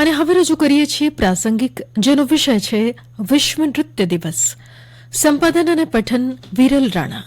અને હવે રજૂ કરીએ છીએ પ્રાસંગિક, જેનો વિષય છે વિશ્વ નૃત્ય દિવસ. સંપાદન અને પઠન વિરલ રાણા.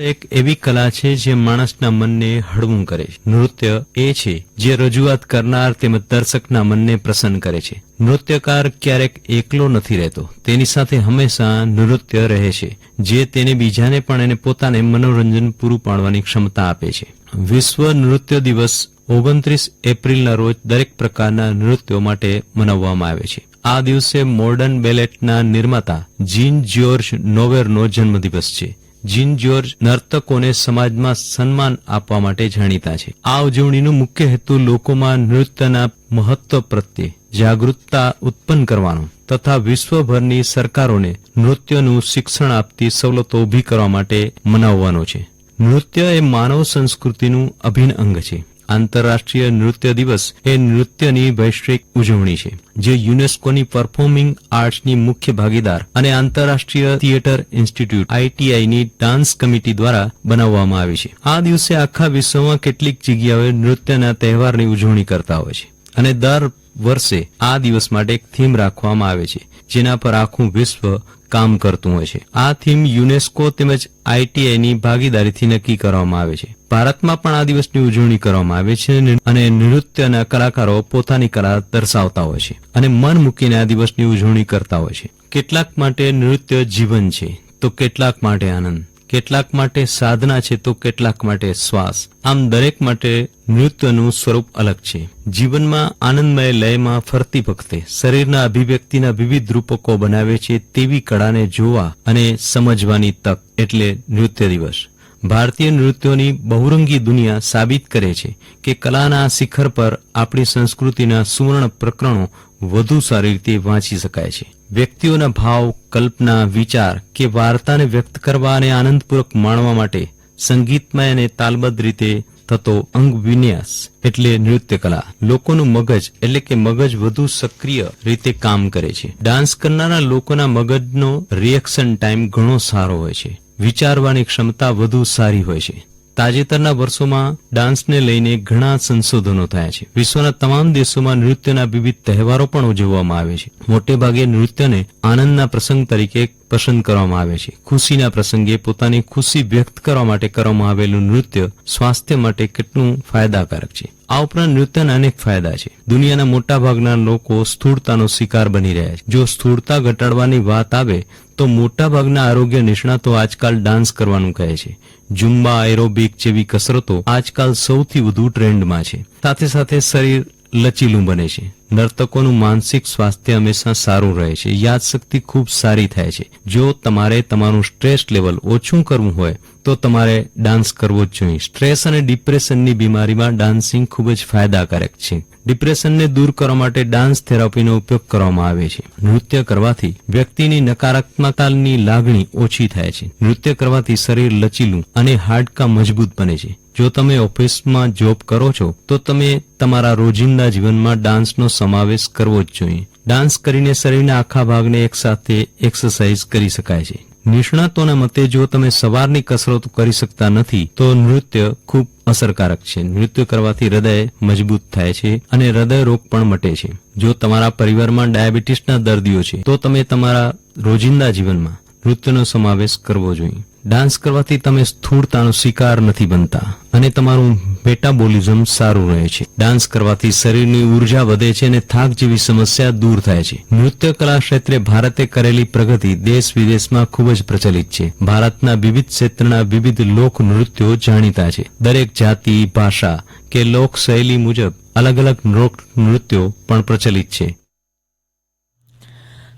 એક એવી કલા છે જે માણસના મનને હળવું કરે છે. નૃત્ય એ છે જે રજૂઆત કરનાર તેમજ દર્શકના મનને પ્રસન્ન કરે છે. નૃત્યકાર ક્યારેક એકલો નથી રહેતો. તેની સાથે હંમેશા નૃત્ય રહે છે, જે તેને બીજાને પણ એને પોતાને મનોરંજન પૂરું પાડવાની ક્ષમતા આપે છે. વિશ્વ નૃત્ય દિવસ ઓગણત્રીસ એપ્રિલના રોજ દરેક પ્રકારના નૃત્યો માટે મનાવવામાં આવે છે. આ દિવસે મોર્ડન બેલેટના નિર્માતા જીન જ્યોર્જ નોવેરનો જન્મદિવસ છે. જીન જ્યોર્જ નર્તકોને સમાજમાં સન્માન આપવા માટે જાણીતા છે. આ ઉજવણીનો મુખ્ય હેતુ લોકોમાં નૃત્યના મહત્વ પ્રત્યે જાગૃતતા ઉત્પન્ન કરવાનો તથા વિશ્વભરની સરકારોને નૃત્યનું શિક્ષણ આપતી સવલતો ઊભી કરવા માટે મનાવવાનો છે. નૃત્ય એ માનવ સંસ્કૃતિનું અભિન્ન અંગ છે. આંતરરાષ્ટ્રીય નૃત્ય દિવસ એ નૃત્યની વૈશ્વિક ઉજવણી છે, જે યુનેસ્કોની પરફોર્મિંગ આર્ટ્સની મુખ્ય ભાગીદાર અને આંતરરાષ્ટ્રીય થિયેટર ઇન્સ્ટિટ્યૂટ આઈટીઆઈની ડાન્સ કમિટી દ્વારા બનાવવામાં આવી છે. આ દિવસે આખા વિશ્વમાં કેટલીક જગ્યાઓએ નૃત્યના તહેવારની ઉજવણી કરતા હોય છે અને દર વર્ષે આ દિવસ માટે એક થીમ રાખવામાં આવે છે, જેના પર આખું વિશ્વ કામ કરતું હોય છે. આ થીમ યુનેસ્કો તેમજ આઈટીઆઈની ભાગીદારીથી નક્કી કરવામાં આવે છે. ભારતમાં પણ આ દિવસની ઉજવણી કરવામાં આવે છે અને નૃત્યના કલાકારો પોતાની કલા દર્શાવતા હોય છે અને મન મૂકીને આ દિવસની ઉજવણી કરતા હોય છે. કેટલાક માટે નૃત્ય જીવન છે, તો કેટલાક માટે આનંદ. કેટલાક માટે સાધના છે, તો કેટલાક માટે શ્વાસ. આમ દરેક માટે નૃત્યનું સ્વરૂપ અલગ છે. જીવનમાં આનંદમય લયમાં ફરતી વખતે શરીરના અભિવ્યક્તિના વિવિધ રૂપકો બનાવે છે તેવી કળાને જોવા અને સમજવાની તક એટલે નૃત્ય દિવસ. ભારતીય નૃત્યોની બહુરંગી દુનિયા સાબિત કરે છે કે કલાના શિખર પર આપણી સંસ્કૃતિના સુવર્ણ પ્રકરણો વધુ સારી રીતે વાંચી શકાય છે. વ્યક્તિઓના ભાવ, કલ્પના, વિચાર કે વાર્તાને વ્યક્ત કરવા અને આનંદપૂર્વક માણવા માટે સંગીતમય અને તાલબદ્ધ રીતે થતો અંગ વિન્યાસ એટલે નૃત્ય કલા લોકોનું મગજ એટલે કે મગજ વધુ સક્રિય રીતે કામ કરે છે. ડાન્સ કરનારા લોકોના મગજનો રિએક્શન ટાઈમ ઘણો સારો હોય છે. વિચારવાની ક્ષમતા વધુ સારી હોય છે. તાજેતરના વર્ષોમાં ડાન્સને લઈને ઘણા સંશોધનો થયા છે. વિશ્વના તમામ દેશોમાં નૃત્યના વિવિધ તહેવારો પણ ઉજવવામાં આવે છે. મોટે ભાગે નૃત્યને આનંદના પ્રસંગ તરીકે પસંદ કરવામાં આવે છે. ખુશીના પ્રસંગે પોતાની ખુશી વ્યક્ત કરવા માટે કરવામાં આવેલું નૃત્ય સ્વાસ્થ્ય માટે કેટલું ફાયદાકારક છે. આ ઉપરાંત નૃત્યના અનેક ફાયદા છે. દુનિયાના મોટાભાગના લોકો સ્થૂળતાનો શિકાર બની રહ્યા છે. જો સ્થૂળતા ઘટાડવાની વાત આવે તો મોટાભાગના આરોગ્ય નિષ્ણાતો આજકાલ ડાન્સ કરવાનું કહે છે. જુમ્બા, એરોબિક જેવી કસરતો આજકાલ સૌથી વધુ ટ્રેન્ડમાં છે. સાથે સાથે શરીર લચીલું બને છે. નર્તકોનું માનસિક સ્વાસ્થ્ય હંમેશા સારું રહે છે. યાદશક્તિ ખૂબ સારી થાય છે. જો તમારે તમારું સ્ટ્રેસ લેવલ ઓછું કરવું હોય, તો તમારે ડાન્સ કરવો જ જોઈએ. સ્ટ્રેસ અને ડિપ્રેશનની બીમારીમાં ડાન્સિંગ ખૂબ જ ફાયદાકારક છે. ડિપ્રેશનને દૂર કરવા માટે ડાન્સ થેરાપીનો ઉપયોગ કરવામાં આવે છે. નૃત્ય કરવાથી વ્યક્તિની નકારાત્મકતાની લાગણી ઓછી થાય છે. નૃત્ય કરવાથી શરીર લચીલું અને હાડકા મજબૂત બને છે. જો તમે ઓફિસમાં જોબ કરો છો, તો તમે તમારા રોજિંદા જીવનમાં ડાન્સનો સમાવેશ કરવો જ જોઈએ. ડાન્સ કરીને શરીરના આખા ભાગને એકસાથે એક્સરસાઇઝ કરી શકાય છે. નિષ્ણાતોના મતે જો તમે સવારની કસરત કરી શકતા નથી, તો નૃત્ય ખૂબ અસરકારક છે. નૃત્ય કરવાથી હૃદય મજબૂત થાય છે અને હૃદય રોગ પણ મટે છે. જો તમારા પરિવારમાં ડાયાબિટીસના દર્દીઓ છે, તો તમે તમારા રોજિંદા જીવનમાં નૃત્યનો સમાવેશ કરવો જોઈએ. ડાન્સ કરવાથી તમે સ્થૂળતાનો શિકાર નથી બનતા અને તમારું મેટાબોલિઝમ સારું રહે છે. ડાન્સ કરવાથી શરીરની ઊર્જા વધે છે અને થાક જેવી સમસ્યા દૂર થાય છે. નૃત્ય કલા ક્ષેત્રે ભારતે કરેલી પ્રગતિ દેશ વિદેશમાં ખૂબ જ પ્રચલિત છે. ભારતના વિવિધ ક્ષેત્રના વિવિધ લોક નૃત્યો જાણીતા છે. દરેક જાતિ, ભાષા કે લોક શૈલી મુજબ અલગ અલગ લોક નૃત્યો પણ પ્રચલિત છે.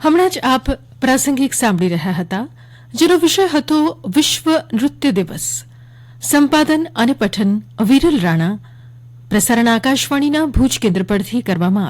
હમણાં જ આપ પ્રાસંગિક સાંભળી રહ્યા હતા, જેનો વિષય હતો વિશ્વ નૃત્ય દિવસ. સંપાદન અને પઠન વિરલ રાણા. પ્રસારણ આકાશવાણીના ભુજ કેન્દ્ર પરથી કરવામાં આવ્યું